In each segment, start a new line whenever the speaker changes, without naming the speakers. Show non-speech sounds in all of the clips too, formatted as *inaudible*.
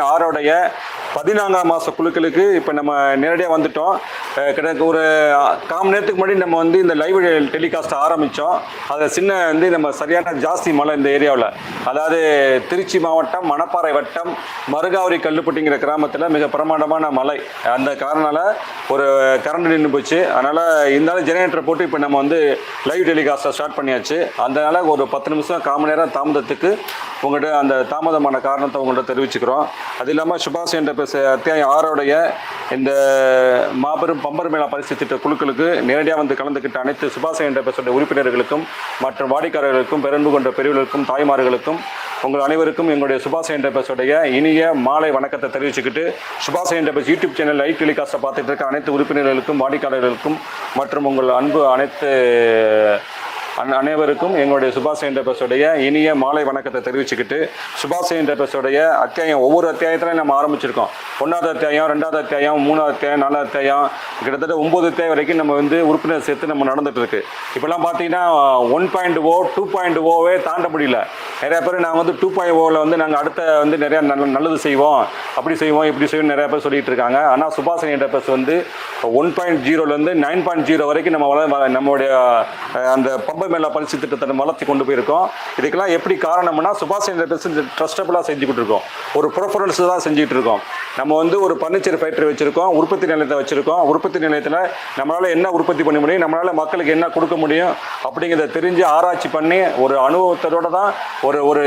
ஆரோடைய பதினான்காம் மாத குழுக்களுக்கு இப்போ நம்ம நேரடியாக வந்துட்டோம். கிட்டத்தட்ட ஒரு காம நேரத்துக்கு முன்னாடி நம்ம வந்து இந்த லைவ் டெலிகாஸ்ட் ஆரம்பித்தோம் அதை சின்ன வந்து நம்ம சரியான ஜாஸ்தி மழை இந்த ஏரியாவில். அதாவது திருச்சி மாவட்டம் மணப்பாறை வட்டம் மருகாவரி கல்லுப்பட்டிங்கிற கிராமத்தில் மிக பிரமாண்டமான மழை. அந்த காரணனால ஒரு கரண்ட் நின்று போச்சு. அதனால் இருந்தாலும் ஜெனரேட்டரை போட்டு இப்போ நம்ம வந்து லைவ் டெலிகாஸ்ட்டை ஸ்டார்ட் பண்ணியாச்சு. அதனால் ஒரு பத்து நிமிஷம் காம நேரம் தாமதத்துக்கு உங்கள்கிட்ட அந்த தாமதமான காரணத்தை உங்கள்கிட்ட தெரிவிச்சுக்கிறோம். அது இல்லாமல் சுபாஷ் என்ற பேச அத்தியாயம் ஆறோடைய இந்த மாபெரும் பம்பர் மேளா பரிசு திட்ட குழுக்களுக்கு நேரடியாக வந்து கலந்துக்கிட்ட அனைத்து சுபாஷ் என்ற பேசுடைய உறுப்பினர்களுக்கும் மற்றும் வாடிக்கையாளர்களுக்கும் பெரும்பு கொண்ட பெரியவர்களுக்கும் தாய்மார்களுக்கும் உங்கள் அனைவருக்கும் எங்களுடைய சுபாஷ் என்ற பேசுடைய இனிய மாலை வணக்கத்தை தெரிவிச்சுக்கிட்டு சுபாஷ் என்ற பேஸ் யூடியூப் சேனல் லைவ் டெலிகாஸ்ட்டை பார்த்துட்டு இருக்க அனைத்து உறுப்பினர்களுக்கும் வாடிக்கையாளர்களுக்கும் மற்றும் உங்கள் அன்பு அனைத்து அன் அனைவருக்கும் எங்களுடைய சுபாஷ் என்டர்பிரஸுடைய இனிய மாலை வணக்கத்தை தெரிவிச்சுக்கிட்டு சுபாஷ் என்டர்பிரஸுடைய அத்தியாயம் ஒவ்வொரு அத்தியாயத்திலையும் நம்ம ஆரம்பிச்சிருக்கோம். ஒன்றாவது அத்தியாயம் ரெண்டாவது அத்தியாயம் மூணாவது அத்தியாயம் நாலாவது அத்தியாயம் கிட்டத்தட்ட ஒம்பது அத்தியாயம் வரைக்கும் நம்ம வந்து உறுப்பினர் சேர்த்து நம்ம நடந்துட்டு இருக்கு இப்போல்லாம் பார்த்தீங்கன்னா one point O two point ஓவே தாண்ட முடியல. நிறைய பேர் நாங்கள் வந்து டூ பாயிண்ட் ஓவில் வந்து நாங்கள் அடுத்த வந்து நிறைய நல்ல நல்லது செய்வோம் அப்படி செய்வோம் இப்படி செய்வோம் நிறைய பேர் சொல்லிட்டு இருக்காங்க ஆனால் சுபாஷ் என்டர்பிரஸ் வந்து ஒன் பாயிண்ட் ஜீரோலேருந்து நைன் பாயிண்ட் ஜீரோ வரைக்கும் நம்ம வள நம்மளுடைய அந்த அந்த பம்பை மேல பரிசு திட்டத்தை வளர்த்தி கொண்டு போயிருக்கோம். இதுக்கெல்லாம் எப்படி காரணம்னா சுபாஷ் சந்திர பேசு ட்ரஸ்டபுளாக செஞ்சுக்கிட்டு இருக்கோம் ஒரு ப்ரிஃபரன்ஸ் தான் செஞ்சுட்டு இருக்கோம். நம்ம வந்து ஒரு பர்னிச்சர் ஃபேக்டரி வச்சுருக்கோம் உற்பத்தி நிலையத்தை வச்சுருக்கோம். உற்பத்தி நிலையத்தில் நம்மளால் என்ன உற்பத்தி பண்ண முடியும் நம்மளால் மக்களுக்கு என்ன கொடுக்க முடியும் அப்படிங்கிறத தெரிஞ்சு ஆராய்ச்சி பண்ணி ஒரு அனுபவத்தோட தான் ஒரு ஒரு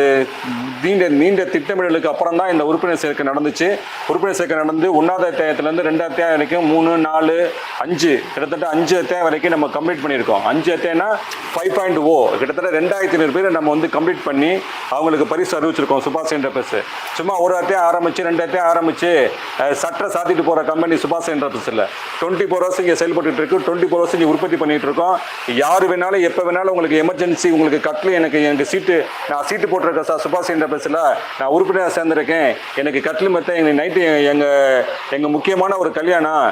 நீண்ட நீண்ட திட்டமிடலுக்கு அப்புறம் தான் இந்த உறுப்பினர் சேர்க்கை நடந்துச்சு. உறுப்பினர் சேர்க்கை நடந்து ஒன்றாவது அத்தியாயத்துலேருந்து ரெண்டு அத்தியாயம் வரைக்கும் மூணு நாலு அஞ்சு கிட்டத்தட்ட அஞ்சு அத்தியாயம் வரைக்கும் நம்ம கம்ப்ளீட் பண்ணியிருக்கோம். அஞ்சு அத்தியாயம்னா ஃபைவ் ஃபைவ் பாயிண்ட் ஓ கிட்டத்தட்ட ரெண்டாயிரத்தி ஐநூறு பேர் நம்ம வந்து கம்ப்ளீட் பண்ணி அவங்களுக்கு பரிசு அறிவிச்சிருக்கோம். சுபாஷ் என்ற சும்மா ஒரு இடத்தையும் ஆரம்பிச்சு ரெண்டு அத்தியாயம் ஆரம்பிச்சு சட்டை சாத்திட்டு போகிற கம்பெனி சுபாஷ் என்ற டுவெண்ட்டி ஃபோர் ஹவர்ஸ் இங்கே செயல்பட்டு இருக்கு. டுவெண்ட்டி ஃபோர் ஹவர்ஸ் இங்கே உற்பத்தி பண்ணிட்டு இருக்கோம். யார் வேணாலும் எப்போ வேணாலும் உங்களுக்கு எமர்ஜென்சி உங்களுக்கு கட்டில் எனக்கு எனக்கு சீட்டு நான் சீட்டு போட்டிருக்கேன் சார் சுபாஷ் என்ற நான் உறுப்பினராக சேர்ந்திருக்கேன். எனக்கு கட்டில் மத்த எங்கள் நைட்டு எங்கள் எங்கள் முக்கியமான ஒரு கல்யாணம்.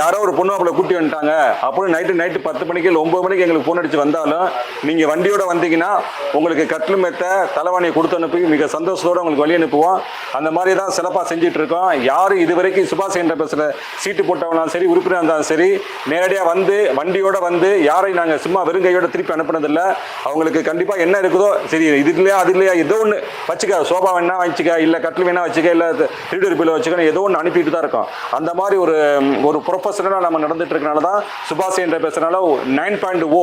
யாரோ ஒரு பொண்ணு அவளை கூட்டி வந்துட்டாங்க. அப்புறம் நைட்டு நைட்டு பத்து மணிக்கு இல்லை ஒம்பது மணிக்கு எங்களுக்கு ஃபோன் அடிச்சு வந்தாலும் நீங்கள் வண்டியோட வந்தீங்கன்னா உங்களுக்கு கட்லு மெத்த தலைவாணியை கொடுத்து அனுப்பி மிக சந்தோஷத்தோட உங்களுக்கு வழி அனுப்புவோம். அந்த மாதிரி தான் சிறப்பாக செஞ்சுட்டு இருக்கோம். யார் இது வரைக்கும் சுபாஷ் என்ற பேசுகிற சீட்டு போட்டவனாலும் சரி உறுப்பினர் இருந்தாலும் சரி நேரடியாக வந்து வண்டியோட வந்து யாரையும் நாங்கள் சும்மா வெறுங்கையோட திருப்பி அனுப்புனதில்லை. அவங்களுக்கு கண்டிப்பாக என்ன இருக்குதோ சரி இது இல்லையா அது இல்லையா ஏதோ ஒன்று வச்சுக்க. சோபா வேணா வச்சுக்க இல்லை கட்டில் வேணா வச்சுக்க இல்லை திருடு பிள்ளை வச்சுக்கணும் ஏதோ ஒன்று அனுப்பிட்டு தான் இருக்கோம். அந்த மாதிரி ஒரு ஒரு ப்ரொஃபஷனலாக நம்ம நடந்துட்டு இருக்கனால தான் சுபாஷ் என்ற பேசுகிறனால நைன் பாயிண்ட் ஓ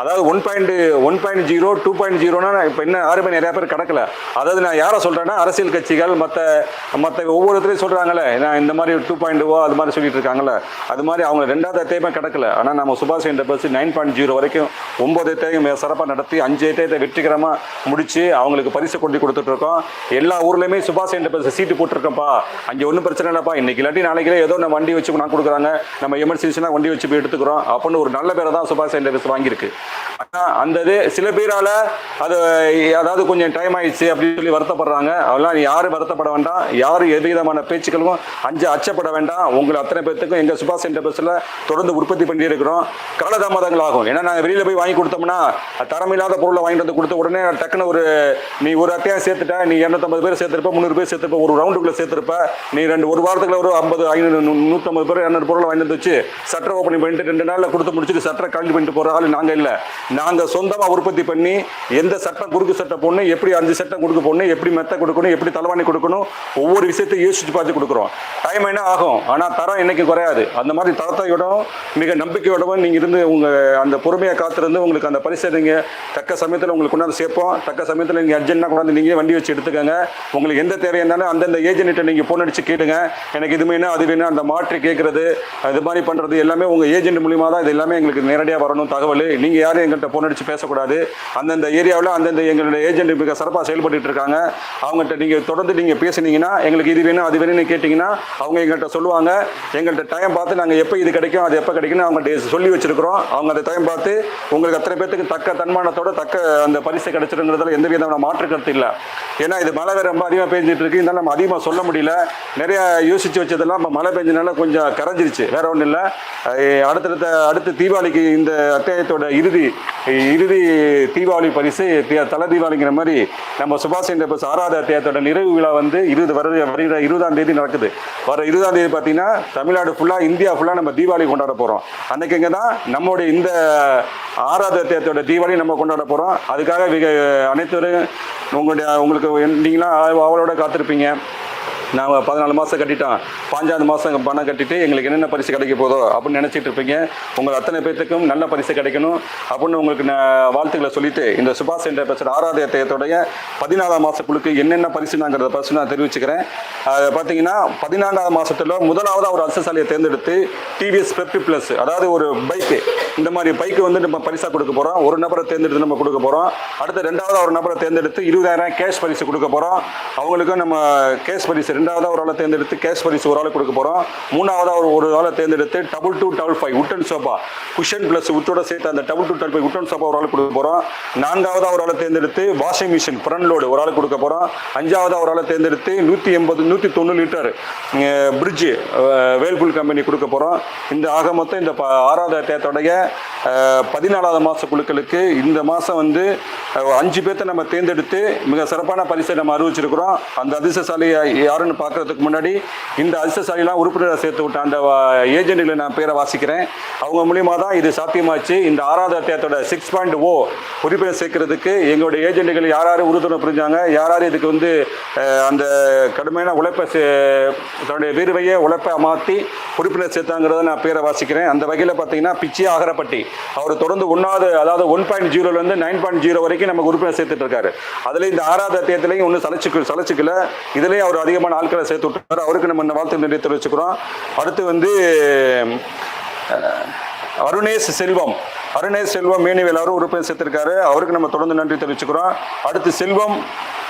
அதாவது one point one point zero two point ஜீரோனா இப்போ என்ன யாருமே நிறையா பேர் கிடக்கல. அதாவது நான் யாரை சொல்கிறேன்னா அரசியல் கட்சிகள் மற்ற மற்ற ஒவ்வொருத்தரையும் சொல்கிறாங்களே நான் இந்த மாதிரி டூ பாயிண்ட் ஓ அது மாதிரி சொல்லிட்டு இருக்காங்களே அது மாதிரி அவங்க ரெண்டாவது அத்தியாயமே கிடக்கல. ஆனால் நம்ம சுபாஷ் Chandra Bose nine point zero வரைக்கும் ஒம்பது அத்தியாயம் சிறப்பாக நடத்தி அஞ்சு அத்தியாயத்தை வெற்றிகரமாக முடித்து அவங்களுக்கு பரிசு கொண்டு கொடுத்துட்டு இருக்கோம். எல்லா ஊர்லேயுமே சுபாஷ் சந்திர பஸ் சீட்டு போட்டிருக்கோம்ப்பா அங்கே ஒன்றும் பிரச்சனை இல்லைப்பா. இன்றைக்கி இல்லாட்டி நாளைக்கு ஏதோ நம்ம வண்டி வச்சு நான் கொடுக்குறாங்க. நம்ம எமர்ஜென்சினா வண்டி வச்சு போய் எடுத்துக்கிறோம். அப்படின்னு ஒரு நல்ல பேரை தான் சுபாஷ் சந்திர பஸ் வாங்கியிருக்கு. ஆனால் அந்த இது சில பேரால் அது அதாவது கொஞ்சம் டைம் ஆயிடுச்சு அப்படின்னு சொல்லி வருத்தப்படுறாங்க. அதெல்லாம் யாரும் வருத்தப்பட வேண்டாம். யாரும் எவ்விதமான பேச்சுக்களுக்கும் அஞ்சு அச்சப்பட வேண்டாம். உங்களை அத்தனை பேர்த்துக்கும் எங்கள் சுபாஷ் சென்டர் பஸ்ஸில் தொடர்ந்து உற்பத்தி பண்ணி இருக்கிறோம் காலதாமதங்கள் ஆகும் ஏன்னா நாங்கள் வெளியில் போய் வாங்கி கொடுத்தோம்னா தரமில்லாத பொருளை வாங்கிட்டு வந்து கொடுத்த உடனே டக்குன்னு ஒரு நீ ஒரு அத்தியாயம் சேர்த்துட்ட நீ இரநூத்தம்பது பேர் சேர்த்துருப்ப முந்நூறு பேர் சேர்த்துருப்ப ஒரு ரவுண்டுக்குள்ளே சேர்த்துருப்ப நீ ரெண்டு ஒரு வாரத்துக்குள்ள ஒரு ஐம்பது ஐநூறு நூற்றம்பது பேர் இரநூறு பொருளை வாங்கிட்டு வந்து வச்சு சட்டை ஓப்பனிங் பண்ணிட்டு ரெண்டு நாளில் கொடுத்து முடிச்சுட்டு சட்டரை கல்வி பண்ணிட்டு போகிற ஆள் நாங்கள் இல்லை. நாங்கள் சொந்தமாக உற்பத்தி பண்ணி எந்த சட்டம் குறுக்கு சட்டை போடணும் எப்படி அஞ்சு சட்டம் கொடுக்க போடணும் எப்படி மெத்த கொடுக்கணும் எப்படி தலைவாணி கொடுக்கணும் ஒவ்வொரு விஷயத்தையும் யோசிச்சு பார்த்து கொடுக்குறோம். டைம் என்ன ஆகும்? ஆனால் தரம் என்னைக்கு குறையாது. அந்த மாதிரி தரத்தையோடவும் மிக நம்பிக்கையோடவும் நீங்கள் இருந்து உங்கள் அந்த பொறுமையை காத்திருந்து உங்களுக்கு அந்த பரிசை நீங்கள் தக்க சமயத்தில் உங்களுக்கு கொண்டாந்து சேர்ப்போம். தக்க சமயத்தில் நீங்கள் அர்ஜென்ட்டாக கொண்டாந்து நீங்கள் வண்டி வச்சு எடுத்துக்கோங்க. உங்களுக்கு எந்த தேவை இருந்தாலும் அந்தந்த ஏஜென்ட்டை நீங்கள் ஃபோன் அடித்து கேட்டுங்க. எனக்கு இது வேணும் அது வேணும் அந்த மாற்றி கேட்குறது அது மாதிரி பண்ணுறது எல்லாமே உங்கள் ஏஜென்ட் மூலியமாக தான் இது எல்லாமே எங்களுக்கு நேரடியாக வரணும் தகவல். நீங்கள் யாரும் எங்கள்கிட்ட ஃபோன் பேசக்கூடாது. அந்தந்த ஏரியாவில் அந்தந்த எங்களுடைய ஏஜென்ட் மிக சிறப்பாக செயல்பட்டு இருக்காங்க. அவங்கள்ட்ட நீங்கள் தொடர்ந்து நீங்கள் பேசுனீங்கன்னா எங்களுக்கு இது வேணும் அது வேணும்னு கேட்டிங்கன்னா அவங்க எங்கள்கிட்ட சொல்லுவாங்க. எங்கள்கிட்ட டைம் பார்த்து நாங்கள் எப்போ இது கிடைக்கும் அது எப்போ கிடைக்கும்னு அவங்கள்ட்ட சொல்லி வச்சிருக்கிறோம். அவங்க அந்த டைம் பார்த்து உங்களுக்கு அத்தனை பேர்த்துக்கு தக்க தன்மானத்தோட தக்க அந்த பரிசு கிடைச்சிருங்கிறதுல எந்த விதமான மாற்று கருத்து இல்லை. ஏன்னா இது மழை வேறு ரொம்ப அதிகமாக பெஞ்சிட்டு இருக்கு. இருந்தாலும் நம்ம அதிகமாக சொல்ல முடியல. நிறைய யோசிச்சு வச்சதெல்லாம் இப்போ மழை பெஞ்சனால கொஞ்சம் கரைஞ்சிருச்சு. வேற ஒன்றும் இல்லை. அடுத்தடுத்த அடுத்து தீபாவளிக்கு இந்த அத்தியாயத்தோட இறுதி இறுதி தீபாவளி பரிசு தி- தல தீபாவளிங்கிற மாதிரி நம்ம சுபாஷ் சந்திர போஸ் ஆறாவது அத்தியாயத்தோட நிறைவு விழா வந்து இருபது வருது வருகிற இருபதாம் தேதி நடக்குது. வர இருபதாம் தேதி பார்த்தீங்கன்னா தமிழ்நாடு ஃபுல்லாக இந்தியா ஃபுல்லாக நம்ம தீபாவளி கொண்டாட போகிறோம் அன்னைக்கு இங்கே தான் நம்மளுடைய இந்த ஆறாவது அத்தியாயத்தோட தீபாவளி நம்ம கொண்டாட போகிறோம் அதுக்காக மிக அனைத்து உங்களுடைய உங்களுக்கு நீங்களாம் அவளோட காத்திருப்பீங்க. நாங்கள் பதினாலு மாதம் கட்டிட்டோம். பாஞ்சாவது மாதம் பணம் கட்டிட்டு எங்களுக்கு என்னென்ன பரிசு கிடைக்க போதோ அப்படின்னு நினச்சிட்டு இருப்பீங்க. உங்கள் அத்தனை பேர்த்துக்கும் நல்ல பரிசு கிடைக்கணும் அப்படின்னு உங்களுக்கு நான் வாழ்த்துக்களை சொல்லிட்டு இந்த சுபாஷ் என்ற பேசுகிற ஆராதயத்தையத்துடைய அத்தியாயத்தோடைய பதினாலாம் மாதக்குழுக்கு என்னென்ன பரிசுனாங்கிறத பரிசு நான் தெரிவிச்சுக்கிறேன். அதை பார்த்தீங்கன்னா பதினான்காவது மாதத்தில் முதலாவது ஒரு அரசசாலையை தேர்ந்தெடுத்து டிவிஎஸ் பெப்டி ப்ளஸ் அதாவது ஒரு பைக்கு இந்த மாதிரி பைக்கு வந்து நம்ம பரிசாக கொடுக்க போகிறோம் ஒரு நபரை தேர்ந்தெடுத்து நம்ம கொடுக்க போகிறோம் அடுத்து ரெண்டாவது ஒரு நபரை தேர்ந்தெடுத்து இருபதாயிரம் கேஷ் பரிசு கொடுக்க போகிறோம் அவங்களுக்கும் நம்ம கேஷ் பரிசு ரெண்டாவதாக ஒரு ஆளை தேர்ந்தெடுத்து கேஸ் பரிசு ஒரு ஆளை கொடுக்க போகிறோம் மூணாவதாக ஒரு ஒரு ஆளை தேர்ந்தெடுத்து double two double five wooden sofa cushion plus உட்டோட சேர்த்து அந்த double two double five wooden sofa ஒரு ஆள் கொடுக்க போகிறோம் நான்காவதாக ஒரு ஆளை தேர்ந்தெடுத்து வாஷிங் மிஷின் ஃப்ரண்ட் லோடு ஒரு ஆள் கொடுக்க போகிறோம் அஞ்சாவதாக ஒரு ஆளை தேர்ந்தெடுத்து நூற்றி எண்பது நூற்றி தொண்ணூறு லிட்டர் பிரிட்ஜு வேல்புல் கம்பெனி கொடுக்க போகிறோம் இந்த ஆக மொத்தம் இந்த ப- ஆறாவது தேத்தோடைய பதினாலாவது மாத குழுக்களுக்கு இந்த மாதம் வந்து அஞ்சு பேர்த்த நம்ம தேர்ந்தெடுத்து மிக சிறப்பான பரிசை நம்ம அறிவிச்சிருக்கிறோம். அந்த அதிர்ஷ்டசாலியை யாருன்னு பார்க்கறதுக்கு முன்னாடி இந்த அதிர்ஷ்டசாலிலாம் உறுப்பினரை சேர்த்து விட்ட அந்த ஏஜென்ட்களை நான் பேரை வாசிக்கிறேன். அவங்க மூலியமாக தான் இது சாத்தியமாச்சு. இந்த ஆறாவது அத்தியாயத்தோட சிக்ஸ் பாயிண்ட் ஓ உறுப்பினர் சேர்க்கறதுக்கு எங்களுடைய ஏஜென்ட்டுகள் யார் யார் உறுதுணை புரிஞ்சாங்க யார் யார் இதுக்கு வந்து அந்த கடுமையான உழைப்பை சே- தன்னுடைய வீர்வையை உழைப்பை மாற்றி உறுப்பினர் சேர்த்தாங்கிறத நான் பேரை வாசிக்கிறேன். அந்த வகையில் பார்த்தீங்கன்னா பிச்சி ஆகரப்பட்டி. அவர் தொடர்ந்து ஒன்றாவது அதாவது ஒன் பாயிண்ட் ஜீரோலேருந்து நைன் பாயிண்ட் ஜீரோ வரைக்கும் நமக்கு உறுப்பினர் சேர்த்துட்டு இருக்காரு. அதில் இந்த ஆறாவது அத்தியாயத்திலையும் ஒன்றும் சலைச்சுக்கு சலைச்சுக்கல. இதுலேயும் அவர் அதிகமான ஆட்களை சேர்த்து விட்டார். அவருக்கு நம்ம இந்த வாழ்த்து நன்றி தெரிவிச்சுக்கிறோம். அடுத்து வந்து அருணேஷ் செல்வம். அருணேஷ் செல்வம் மேனிவேல் அவரும் உறுப்பினர் சேர்த்திருக்காரு. அவருக்கு நம்ம தொடர்ந்து நன்றி தெரிவிச்சுக்கிறோம். அடுத்து Selvam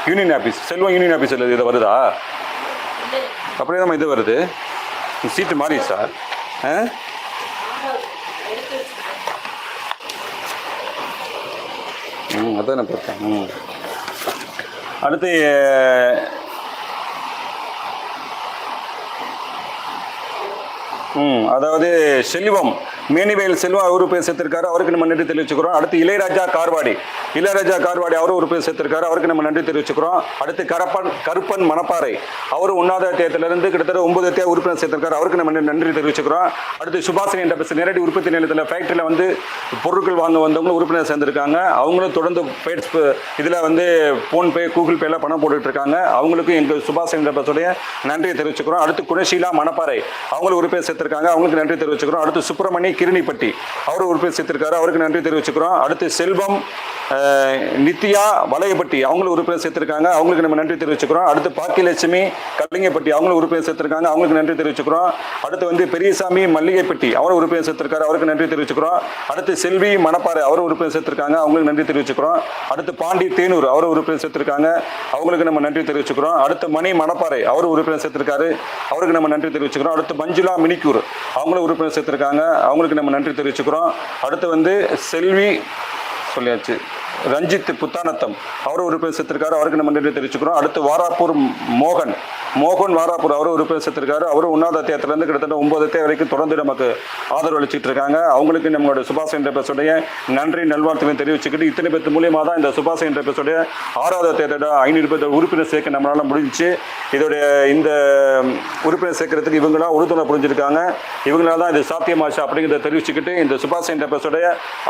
union office Selvam union office இது வருதா? அப்படியே நம்ம இது வருது. சீட்டு மாறி சார் ஆ ம் அதான் நான் பார்த்தேன். ம். அடுத்து ம் அதாவது செல்வம். மேனிவேல் செல்வா அவரு பேர் சேர்த்திருக்காரு அவருக்கு நம்ம நன்றி தெரிவிச்சுக்கிறோம். அடுத்து இளையராஜா கார்வாடி. இளையராஜா கார்வாடி அவரும் ஒரு பேர் சேர்த்திருக்காரு அவருக்கு நம்ம நன்றி தெரிவிச்சுக்கிறோம். அடுத்து கரப்பன் கருப்பன் மணப்பாறை. அவரும் ஒன்றாவது தேர்தலிருந்து கிட்டத்தட்ட ஒன்பது அத்தியாய உறுப்பினர் சேர்த்திருக்காரு. அவருக்கு நம்ம நன்றி தெரிவிச்சுக்கிறோம். அடுத்து சுபாஷினி என்ற பேச நேரடி உற்பத்தி நிலையத்தில் ஃபேக்டரியில் வந்து பொருட்கள் வாங்க வந்தவங்களும் உறுப்பினர் சேர்ந்திருக்காங்க. அவங்களும் தொடர்ந்து பேட்ஸ் இதில் வந்து ஃபோன்பே கூகுள் பேல பணம் போட்டுட்டு இருக்காங்க. அவங்களுக்கும் எங்கள் சுபாஷ் என்ற பேசுடைய நன்றியை தெரிவிச்சுக்கிறோம். அடுத்து குணசீலா மணப்பாறை. அவங்களும் உறுப்பினர் சேர்த்திருக்காங்க. அவங்களுக்கு நன்றி தெரிவிச்சுக்கிறோம். அடுத்து சுப்பிரமணி கிருணிப்பட்டி. அவரும் உறுப்பினர் சேர்த்திருக்காரு. அவருக்கு நன்றி தெரிவிச்சுக்கிறோம். அடுத்து செல்வம் நித்யா வளையப்பட்டி. அவங்களும் உறுப்பினர் சேர்த்திருக்காங்க. அவங்களுக்கு நம்ம நன்றி தெரிவிச்சுக்கிறோம். அடுத்து பாக்கியலட்சுமி கலிங்கப்பட்டி. அவங்களும் உறுப்பினர் சேர்த்திருக்காங்க. அவங்களுக்கு நன்றி தெரிவிச்சுக்கிறோம். அடுத்து வந்து பெரியசாமி மல்லிகைப்பட்டி. அவரும் உறுப்பினர் சேர்த்திருக்காரு. அவருக்கு நன்றி தெரிவிச்சுக்கிறோம். அடுத்து செல்வி மணப்பாறை. அவரும் உறுப்பினர் சேர்த்திருக்காங்க. அவங்களுக்கு நன்றி தெரிவிச்சுக்கிறோம். அடுத்து பாண்டி தேனூர். அவரும் உறுப்பினர் சேர்த்திருக்காங்க. அவங்களுக்கு நம்ம நன்றி தெரிவிச்சுக்கிறோம். அடுத்து மணி மணப்பாறை. அவரும் உறுப்பினர் சேர்த்திருக்காரு. அவருக்கு நம்ம நன்றி தெரிவிச்சுக்கிறோம். அடுத்து மஞ்சுளா மினிக்கூர். அவங்களும் உறுப்பினர் சேர்த்திருக்காங்க. அவங்களுக்கு நம்ம நன்றி தெரிவிச்சுக்கிறோம். அடுத்து வந்து செல்வி சொல்லியாச்சு. ரஞ்சித் புத்தானத்தம். அவரும் உறுப்பினர் சேர்த்திருக்காரு அவருக்கு நம்ம நன்றி தெரிவிச்சுக்கிறோம். அடுத்து வாராப்பூர் மோகன். மோகன் வாராப்பூர் அவரும் உறுப்பினர் சேர்த்திருக்காரு அவரும் ஒன்றாவது தேர்தலேருந்து கிட்டத்தட்ட ஒன்பது தேர் வரைக்கும் தொடர்ந்து நமக்கு ஆதரவு அளிச்சிட்டு இருக்காங்க. அவங்களுக்கு நம்மளோட சுபாஷ் என்ற பேசுடைய நன்றி நல்வாழ்த்துக்களை தெரிவிச்சுக்கிட்டு இத்தனை பேர் மூலியமாக தான் இந்த சுபாஷ் என்ற பேசுடைய ஆறாவது அத்தியாயத்தோட ஐநூறு பேர் உறுப்பினர் சேர்க்க நம்மளால் முடிஞ்சுச்சு. இதோடைய இந்த உறுப்பினர் சேர்க்கறதுக்கு இவங்களாம் உறுதுணை புரிஞ்சிருக்காங்க. இவங்களால தான் இது சாத்தியமாச்சு அப்படிங்கிறத தெரிவிச்சுக்கிட்டு இந்த சுபாஷ் என்ற பேசுடைய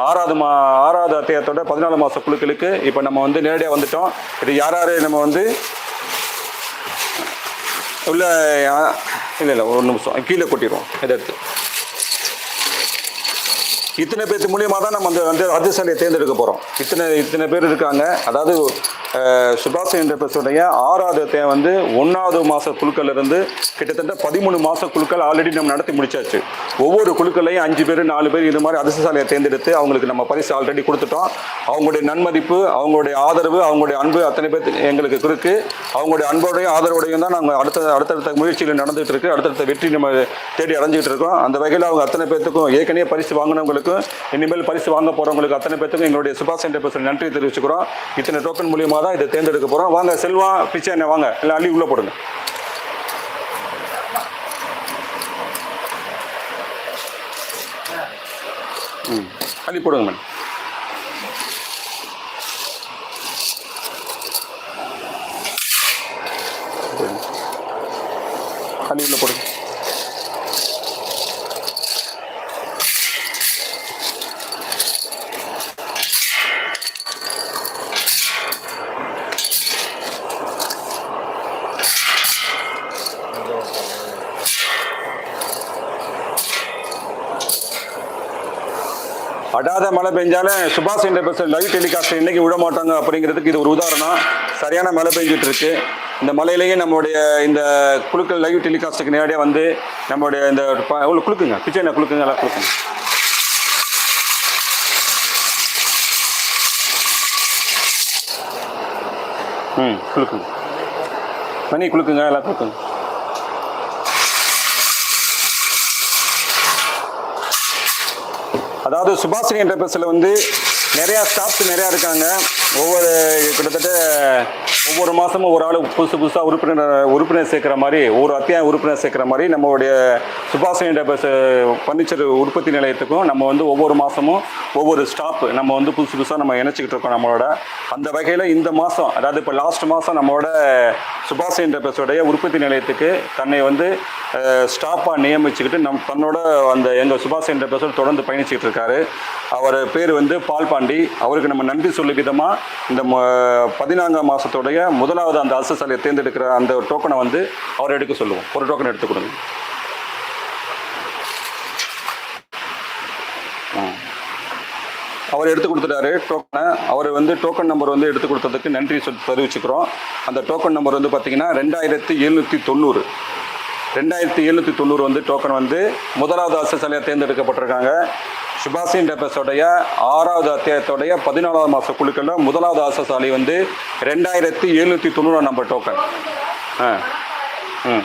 ஆறாவது மா ஆறாவது அத்தியாயத்தோட பதினாலு மாதம் குழுக்களுக்கு இப்போ நம்ம வந்து நேரடியாக வந்துட்டோம். இது யார் யார் நம்ம வந்து உள்ள இல்லை இல்லை ஒரு நிமிஷம். கீழே கொட்டிடுவோம். எதிர்த்து இத்தனை பேர்த்து மூலியமாக தான் நம்ம அந்த வந்து அதிர்ஷ்டலை தேர்ந்தெடுக்க போகிறோம் இத்தனை இத்தனை பேர் இருக்காங்க. அதாவது சுபாஷ் என்ற பேசுடைய ஆறாவது தே வந்து ஒன்றாவது மாத குழுக்கள்லேருந்து கிட்டத்தட்ட பதிமூணு மாத குழுக்கள் ஆல்ரெடி நம்ம நடத்தி முடிச்சாச்சு. ஒவ்வொரு குழுக்களையும் அஞ்சு பேர் நாலு பேர் இது மாதிரி அதிர்ஷ்டசாலையை தேர்ந்தெடுத்து அவங்களுக்கு நம்ம பரிசு ஆல்ரெடி கொடுத்துட்டோம். அவங்களுடைய நன்மதிப்பு அவங்களுடைய ஆதரவு அவங்களுடைய அன்பு அத்தனை பேர் எங்களுக்கு இருக்குது அவங்களுடைய அன்போடையும் ஆதரவோடையும் தான் நாங்கள் அடுத்த அடுத்தடுத்த முயற்சிகள் நடந்துகிட்டு இருக்கு. அடுத்தடுத்த வெற்றி நம்ம தேடி அடைஞ்சிட்டு இருக்கோம். அந்த வகையில் அவங்க அத்தனை பேர்த்துக்கும் ஏற்கனவே பரிசு வாங்குறவங்களுக்கும் இனிமேல் பரிசு வாங்க போகிறவங்களுக்கு அத்தனை பேருக்கும் எங்களுடைய சுபாஷ் என்ற பரிசு நன்றி தெரிவிச்சுக்கிறோம். இத்தனை டோக்கன் மூலியமாக தான் இதை தேர்ந்தெடுக்க போகிறோம் வாங்க செல்வா பிச்சை என்ன வாங்க. எல்லாம் அள்ளி உள்ளே போடுங்க. ம் அள்ளி போடுங்க மேடம். அள்ளி உள்ளே போடுங்க. அடாத மழை பெஞ்சாலும் சுபாஷ் சந்திர பஸ் லைவ் டெலிகாஸ்ட் இன்னைக்கு விட மாட்டாங்க அப்படிங்கிறதுக்கு இது ஒரு உதாரணம். சரியான மழை பெஞ்சிட்டு இருக்கு இந்த மலையிலேயே நம்மளுடைய இந்த குழுக்கள் லைவ் டெலிகாஸ்ட்டுக்கு நேரடியாக வந்து நம்மளுடைய இந்த ப- குழுக்குங்க. பிச்சை என்ன குழுக்குங்க? எல்லாம் குழுக்குங்க. ம் குழுக்குங்க. மணி குழுக்குங்க எல்லாம் குழுக்குங்க. அதாவது சுபாஷினி என்டர்பிரைஸில் வந்து நிறையா ஸ்டாஃப்ஸ் நிறையா இருக்காங்க. ஒவ்வொரு கிட்டத்தட்ட ஒவ்வொரு மாதமும் ஒரு ஆள் புதுசு புதுசாக உறுப்பினர் உறுப்பினர் சேர்க்குற மாதிரி ஒரு அத்தியாயம் உறுப்பினர் சேர்க்குற மாதிரி நம்மளுடைய சுபாஷன் என்டர்பிரைஸ் பர்னிச்சர் உற்பத்தி நிலையத்துக்கும் நம்ம வந்து ஒவ்வொரு மாதமும் ஒவ்வொரு ஸ்டாப் நம்ம வந்து புதுசு புதுசாக நம்ம இணைச்சிக்கிட்டு இருக்கோம் நம்மளோட. அந்த வகையில் இந்த மாதம் அதாவது இப்போ லாஸ்ட் மாதம் நம்மளோட சுபாஷ் என்டர்பிரைஸோடைய உற்பத்தி நிலையத்துக்கு தன்னை வந்து ஸ்டாஃபாக நியமிச்சுக்கிட்டு நம் தன்னோட அந்த எங்கள் சுபாஷ் என்டர்பிரைஸோட தொடர்ந்து பயணிச்சுக்கிட்டு இருக்காரு. அவர் பேர் வந்து பால் பாண்டி. அவருக்கு நம்ம நன்றி சொல்லும் விதமாக இந்த ம- பதினான்காம் மாதத்துடைய முதலாவது அந்த அரசு தேர்ந்தெடுக்கிற அந்த டோக்கனை வந்து அவர் எடுக்க சொல்லுவோம். ஒரு டோக்கன் எடுத்து கொடுங்க. அவர் எடுத்து கொடுத்துட்டாரு. டோக்கனை அவர் வந்து டோக்கன் நம்பர் வந்து எடுத்து கொடுத்ததுக்கு நன்றி சொல் தெரிவிச்சுக்கிறோம். அந்த டோக்கன் நம்பர் வந்து பார்த்தீங்கன்னா ரெண்டாயிரத்தி எழுநூற்றி தொண்ணூறு. ரெண்டாயிரத்தி எழுநூற்றி தொண்ணூறு வந்து டோக்கன் வந்து முதலாவது அரசியலையாக தேர்ந்தெடுக்கப்பட்டிருக்காங்க. சுபாஷின் டெபஸோடைய ஆறாவது அத்தியாயத்தோடைய பதினாலாவது மாத குழுக்களில் முதலாவது ஆசசாலி வந்து ரெண்டாயிரத்தி எழுநூற்றி தொண்ணூறாம் நம்பர் டோக்கன் ஆ. ம்.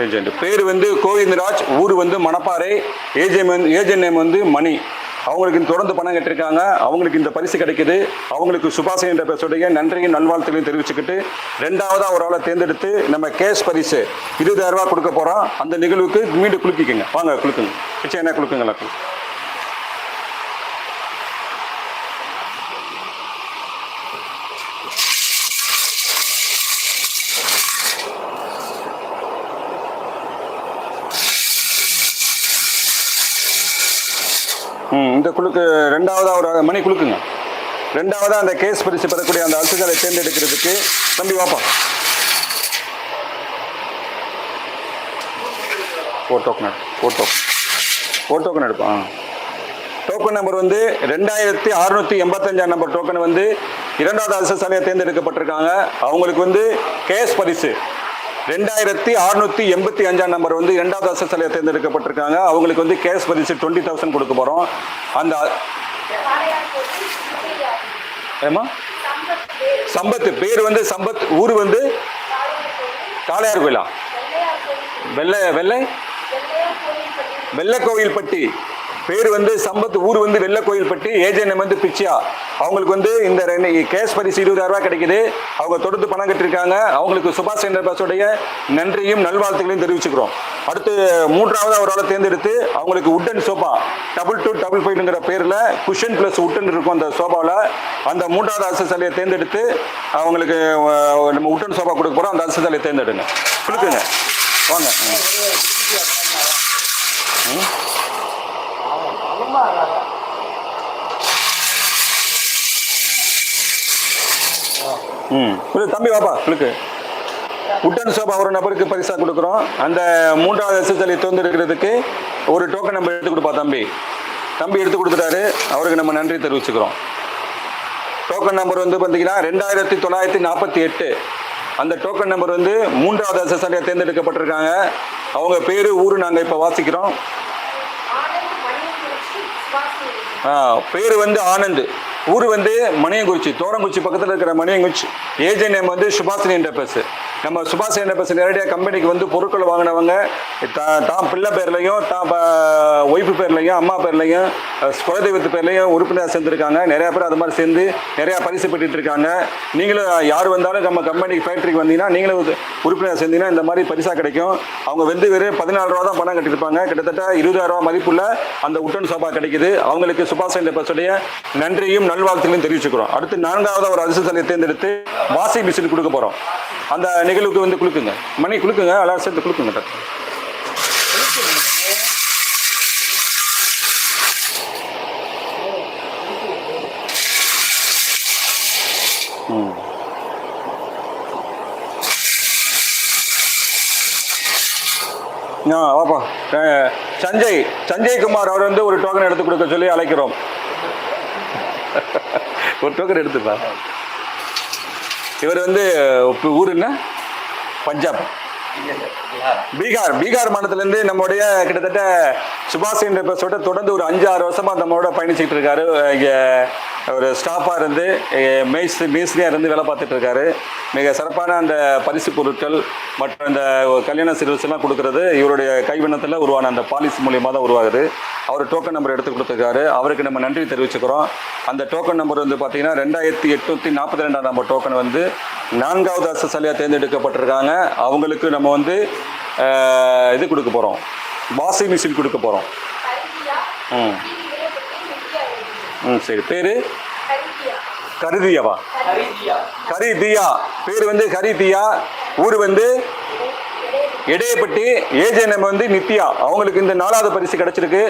ஏஜென்ட் பேர் வந்து கோவிந்தராஜ் ஊர் வந்து மணப்பாறை ஏஜென்ட் ஏஜென்ட் நேம் வந்து மணி. அவங்களுக்கு தொடர்ந்து பணம் கட்டிருக்காங்க அவங்களுக்கு இந்த பரிசு கிடைக்குது. அவங்களுக்கு சுபாஷ் என்ற பேசுடைய நன்றியும் நல்வாழ்த்துகளையும் தெரிவிச்சுக்கிட்டு ரெண்டாவதாக ஒரு ஆளை தேர்ந்தெடுத்து நம்ம கேஷ் பரிசு இருபதாயிரம் ரூபாய் கொடுக்க போகிறோம் அந்த நிகழ்வுக்கு மீண்டும் குலுக்கிக்கங்க. வாங்க குலுக்குங்க. நிச்சயம் என்ன? குலுக்குங்களா இந்த குழுக்கு ரெண்டாவதாக ஒரு மணி குழுக்குங்க. ரெண்டாவதாக அந்த கேஸ் பரிசு பெறக்கூடிய அந்த அரசுகளை தேர்ந்தெடுக்கிறதுக்கு தம்பி வாப்பா. ஃபோட்டோக்கு நடு ஃபோட்டோ டோக்கன் எடுப்பா டோக்கன் நம்பர் வந்து ரெண்டாயிரத்தி அறுநூத்தி எண்பத்தஞ்சாம் நம்பர் டோக்கன் வந்து இரண்டாவது அரசு சாலையை தேர்ந்தெடுக்கப்பட்டிருக்காங்க. அவங்களுக்கு வந்து கேஸ் பரிசு. ரெண்டாயிரத்தி அறுநூத்தி எண்பத்தி அஞ்சாம் நம்பர் வந்து இரண்டாவது அரசு தேர்ந்தெடுக்கப்பட்டிருக்காங்க. அவங்களுக்கு வந்து கேஸ் பரிசு டுவெண்ட்டி தௌசண்ட் கொடுக்க போகிறோம் அந்த ஏமா சம்பத் பேர் வந்து சம்பத் ஊர் வந்து காளையார் கோயிலா? வெள்ளை வெள்ளை? வெள்ளக்கோயில்பட்டி பேர் வந்து சம்பத் ஊர் வந்து வெள்ளக்கோயில்பட்டி ஏஜென்ட் வந்து பிச்சியா. அவங்களுக்கு வந்து இந்த கேஸ் பரிசு இருபதாயிரம் ரூபாய் கிடைக்குது. அவங்க தொடர்ந்து பணம் கட்டிருக்காங்க. அவங்களுக்கு சுபாஷ் சந்திர பாஸுடைய நன்றியும் நல்வாழ்த்துகளையும் தெரிவிச்சுக்கிறோம். அடுத்து மூன்றாவது அவரால் தேர்ந்தெடுத்து அவங்களுக்கு wooden sofa double two double ஃபைவ்ங்கிற பேரில் குஷன் ப்ளஸ் உட்டன் இருக்கும் அந்த சோபாவில் அந்த மூன்றாவது அரசு சாலையை தேர்ந்தெடுத்து அவங்களுக்கு நம்ம உட்டன் சோபா கொடுக்க போகிறோம் அந்த அரசு சாலையை தேர்ந்தெடுங்க. கொடுக்குங்க வாங்க. ம். தம்பி வாப்பா. கிளுக்கு உட்டன் சோபா ஒரு நபருக்கு பரிசா கொடுக்குறோம். அந்த மூன்றாவது எஸ்எஸ்எல்ஐ தேர்ந்தெடுக்கிறதுக்கு ஒரு டோக்கன் நம்பர் எடுத்து கொடுப்பா தம்பி. தம்பி எடுத்து கொடுத்துட்டாரு. அவருக்கு நம்ம நன்றி தெரிவிச்சுக்கிறோம். டோக்கன் நம்பர் வந்து பார்த்தீங்கன்னா ரெண்டாயிரத்தி தொள்ளாயிரத்தி நாற்பத்தி எட்டு. அந்த டோக்கன் நம்பர் வந்து மூன்றாவது எஸ்எஸ்எல்ஐ தேர்ந்தெடுக்கப்பட்டிருக்காங்க. அவங்க பேர் ஊர் நாங்கள் இப்போ வாசிக்கிறோம். பேர் வந்து ஆனந்த். ஊர் வந்து மணியங்குறிச்சி தோரங்குறிச்சி பக்கத்தில் இருக்கிற மணியங்குறிச்சி. ஏஜென்ட் நேம் வந்து சுபாஷினி என்டர்பிரைஸ் நம்ம சுபாஷ் என்டர்பிரைஸ் நேரடியாக கம்பெனிக்கு வந்து பொருட்கள் வாங்கினவங்க தா- தான் பிள்ளை பேர்லையும் தான் ஒய்ஃபு பேர்லையும் அம்மா பேர்லையும் அஹ், குலதெய்வத்து பேர்லையும் உறுப்பினர் சேர்ந்துருக்காங்க. நிறையா பேர் அது மாதிரி சேர்ந்து நிறையா பரிசு பெற்றுட்டு இருக்காங்க. நீங்களும் யார் வந்தாலும் நம்ம கம்பெனிக்கு ஃபேக்ட்ரிக்கு வந்தீங்கன்னா நீங்களும் உறுப்பினர் சேர்ந்தீங்கன்னா இந்த மாதிரி பரிசா கிடைக்கும். அவங்க வந்து வெறும் பதினாலு ரூபா தான் பணம் கட்டியிருப்பாங்க. கிட்டத்தட்ட இருபதாயிரம் ரூபா மதிப்புள்ள அந்த உட்டன் சோபா கிடைக்குது. அவங்களுக்கு சுபாஷ் சந்திர பஸுடைய நன்றியும் நல்வாழ்த்துகளையும் தெரிவிச்சுக்கிறோம். அடுத்து நான்காவது ஒரு அரசு தேர்ந்தெடுத்து வாஷிங் மிஷின் கொடுக்க போகிறோம் அந்த நிகழ்வுக்கு வந்து கொடுக்குங்க மணி கொடுக்குங்க எல்லாரும் சேர்த்து குலுக்குங்க. ஆ வாப்பா. சஞ்சய் சஞ்சய் குமார் அவர் வந்து ஒரு டோக்கன் எடுத்து கொடுக்க சொல்லி அழைக்கிறோம். *laughs* ஒரு டோக்கன் எடுத்துப்பா. இவர் வந்து ஊர் என்ன? பஞ்சாப். பீகார். பீகார் மாநிலத்திலேருந்து நம்முடைய கிட்டத்தட்ட சுபாஷ் என்ற பேசோட தொடர்ந்து ஒரு அஞ்சு ஆறு வருஷமாக நம்மளோட பயணிச்சுட்டு இருக்காரு. இங்கே ஒரு ஸ்டாஃபாக இருந்து அஹ், மேய்ஸ் மேஸ்திரியாக இருந்து வேலை பார்த்துட்டு இருக்காரு. மிக சிறப்பான அந்த பரிசு பொருட்கள் மற்றும் இந்த கல்யாண சர்வீஸ் எல்லாம் கொடுக்கறது இவருடைய கைவண்ணத்தில் உருவான அந்த பாலிசி மூலியமாக தான் உருவாகுது. அவர் டோக்கன் நம்பர் எடுத்து கொடுத்துருக்காரு. அவருக்கு நம்ம நன்றி தெரிவிச்சுக்கிறோம். அந்த டோக்கன் நம்பர் வந்து பார்த்தீங்கன்னா ரெண்டாயிரத்தி எட்நூற்றி நாற்பத்தி ரெண்டாம் நம்பர் டோக்கன் வந்து நான்காவது அரசாலியாக தேர்ந்தெடுக்கப்பட்டிருக்காங்க. அவங்களுக்கு நம்ம வந்து இது கொடுக்க போகிறோம் வாஷிங் மிஷின் கொடுக்க போகிறோம் ம் ம் சரி. பேர்? கருதியவா? கரி தியா பேர் வந்து கரி தியா ஊர் வந்து? இடையப்பட்டி ஏஜே நம்ம வந்து நித்யா. அவங்களுக்கு இந்த நாலாவது பரிசு கிடைச்சிருக்கு.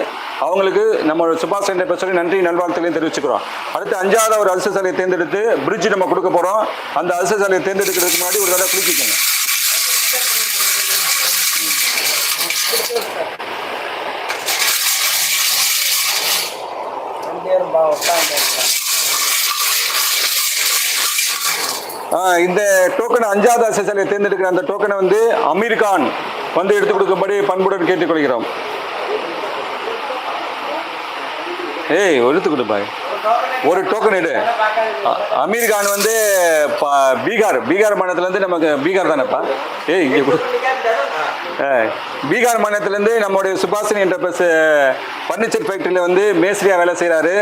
அவங்களுக்கு நம்ம சுபாஷ் சந்திர சொல்லி நன்றி நல்வாழ்த்துக்களையும் தெரிவிச்சுக்கிறோம். அடுத்து அஞ்சாவது ஒரு அரசு சாலையை தேர்ந்தெடுத்து பிரிட்ஜ் நம்ம கொடுக்க போகிறோம் அந்த அரசு சாலையை தேர்ந்தெடுக்கிறதுக்கு முன்னாடி ஒரு தடவை குளிக்கிக்கோங்க. இந்த டோக்கன் அஞ்சாவது அரசு தேர்ந்தெடுக்கிற அந்த டோக்கனை வந்து அமீர் கான் வந்து எடுத்துக் கொடுக்கும்படி பண்புடன் கேட்டுக்கொள்கிறோம். ஏய் எடுத்து கொடுப்பா ஒரு டோக்கன் எடு. அமீர்கான் அமீர் கான் வந்து பீகார். பீகார் மாநிலத்துலேருந்து நமக்கு பீகார் தானேப்பா? ஏய் இங்கே கொடு. பீகார் மாநிலத்திலேருந்து நம்முடைய சுபாஷினி என்ற பஸ் ஃபர்னிச்சர் ஃபேக்ட்ரியில் வந்து மேஸ்திரியாக வேலை செய்கிறாரு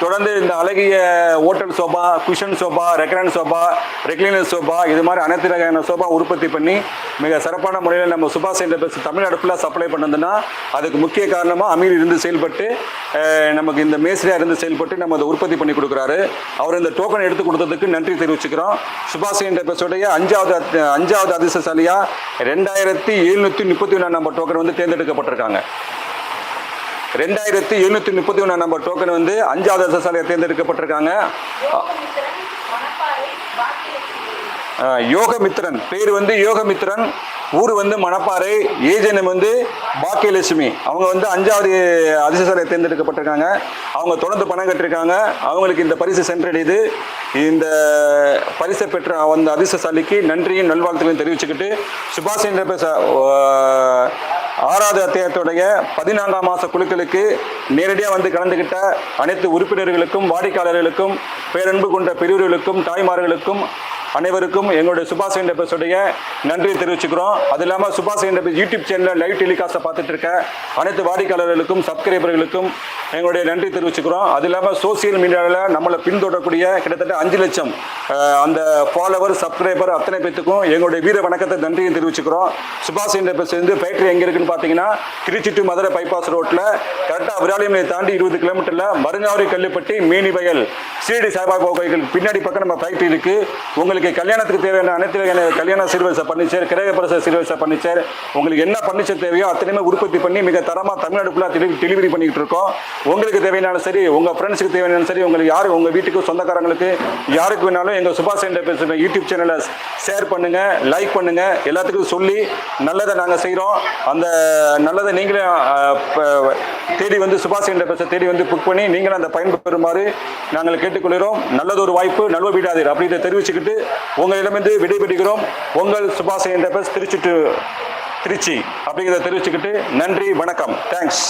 தொடர்ந்து இந்த அழகிய hotel sofa cushion sofa recliner sofa recliner sofa இது மாதிரி அனைத்து வகையான சோபா உற்பத்தி பண்ணி மிக சிறப்பான முறையில் நம்ம சுபாஷ் என்ற பஸ் தமிழ்நாடு ஃபுல்லாக சப்ளை பண்ணதுன்னா அதுக்கு முக்கிய காரணமாக அமீர் இருந்து செயல்பட்டு நமக்கு இந்த மேஸ்ரியாக இருந்து செயல்பட்டு நம்ம அதை உற்பத்தி பண்ணி கொடுக்குறாரு. அவர் இந்த டோக்கன் எடுத்து கொடுத்ததுக்கு நன்றி தெரிவிச்சுக்கிறோம். சுபாஷ் என்ற அஞ்சாவது அஞ்சாவது அதிர்ஷ்டசாலியாக ரெண்டாயிரத்தி எழுநூற்றி முப்பத்தி ஒன்றாம் நம்பர் டோக்கன் வந்து தேர்ந்தெடுக்கப்பட்டிருக்காங்க. ரெண்டாயிரத்தி எழுநூற்றி முப்பத்தி ஒன்று நம்பர் டோக்கன் வந்து அஞ்சாவது அரசாலையை தேர்ந்தெடுக்கப்பட்டிருக்காங்க. யோகமித்ரன். பேர் வந்து யோகமித்ரன். ஊர் வந்து மணப்பாறை. ஏஜென்ட் வந்து பாக்கியலட்சுமி. அவங்க வந்து அஞ்சாவது அதிர்ஷ்டசாலியை தேர்ந்தெடுக்கப்பட்டிருக்காங்க. அவங்க தொடர்ந்து பணம் கட்டிருக்காங்க. அவங்களுக்கு இந்த பரிசு சென்றடையுது இந்த பரிசை பெற்ற அந்த அதிர்ஷ்டசாலிக்கு நன்றியும் நல்வாழ்த்துக்களையும் தெரிவிச்சுக்கிட்டு சுபாஷ் சந்திர பேச ஆறாவது அத்தியாயத்துடைய பதினான்காம் மாத குழுக்களுக்கு நேரடியாக வந்து கலந்துக்கிட்ட அனைத்து உறுப்பினர்களுக்கும் வாடிக்கையாளர்களுக்கும் பேரன்பு கொண்ட பெரியவர்களுக்கும் தாய்மார்களுக்கும் அனைவருக்கும் எங்களுடைய சுபாஷ் சந்திர பேசுடைய நன்றி தெரிவிச்சுக்கிறோம். அது இல்லாமல் சுபாஷ் சந்திர யூடியூப் சேனலில் லைவ் டெலிகாஸ்ட்டை பார்த்துட்டு இருக்க அனைத்து வாடிக்கையாளர்களுக்கும் சப்ஸ்கிரைபர்களுக்கும் எங்களுடைய நன்றி தெரிவிச்சுக்கிறோம். அது இல்லாமல் சோசியல் மீடியாவில் நம்மளை பின்தொடரக்கூடிய கிட்டத்தட்ட அஞ்சு லட்சம் அந்த ஃபாலோவர் சப்ஸ்கிரைபர் அத்தனை பேத்துக்கும் எங்களுடைய வீர வணக்கத்தை நன்றியும் தெரிவிச்சுக்கிறோம். சுபாஷ் சந்திர பேஸ் வந்து ஃபேக்ட்ரி எங்கே இருக்குன்னு பார்த்தீங்கன்னா திருச்சி டு மதுரை பைபாஸ் ரோட்டில் கரெக்டாக விராலிமலை தாண்டி இருபது கிலோமீட்டரில் மருங்காவரி கல்லுப்பட்டி மேனிவயல் ஸ்ரீடி சாய்பாபா கோயில் பின்னாடி பக்கம் நம்ம ஃபேக்ட்ரி இருக்குது உங்களுக்கு கல்யாணத்துக்கு தேவையான அனைத்து வகையான கல்யாண சீர்வரிசை பர்னிச்சர் கிரகப்பிரச சீர்வரிசை பர்னிச்சர் உங்களுக்கு என்ன பர்னிச்சர் தேவையோ அத்தனையுமே உற்பத்தி பண்ணி மிக தரமாக தமிழ்நாடு டெலிவரி டெலிவரி பண்ணிக்கிட்டு இருக்கோம். உங்களுக்கு தேவையானாலும் சரி உங்கள் ஃப்ரெண்ட்ஸுக்கு தேவையான சரி உங்களுக்கு யார் உங்கள் வீட்டுக்கு சொந்தக்காரங்களுக்கு யாருக்கு வேணாலும் எங்கள் சுபாஷ் சந்திர யூடியூப் சேனலை ஷேர் பண்ணுங்கள் லைக் பண்ணுங்கள் எல்லாத்துக்கும் சொல்லி நல்லதை நாங்கள் செய்கிறோம் அந்த நல்லதை நீங்களே தேடி வந்து சுபாஷ் சந்திர தேடி வந்து புக் பண்ணி நீங்களும் அந்த பயன்பெறுமாறு நாங்கள் கேட்டுக்கொள்கிறோம். நல்லதொரு வாய்ப்பு நல்வ வீடாதீர் அப்படின்றத தெரிவிச்சுக்கிட்டு உங்களிடமிருந்து விடைபெறுகிறோம். உங்கள் சுபாஷ் சந்திர பேஸ் திருச்சி திருச்சி அப்படிங்கிறத தெரிவிச்சுக்கிட்டு நன்றி வணக்கம். தேங்க்ஸ்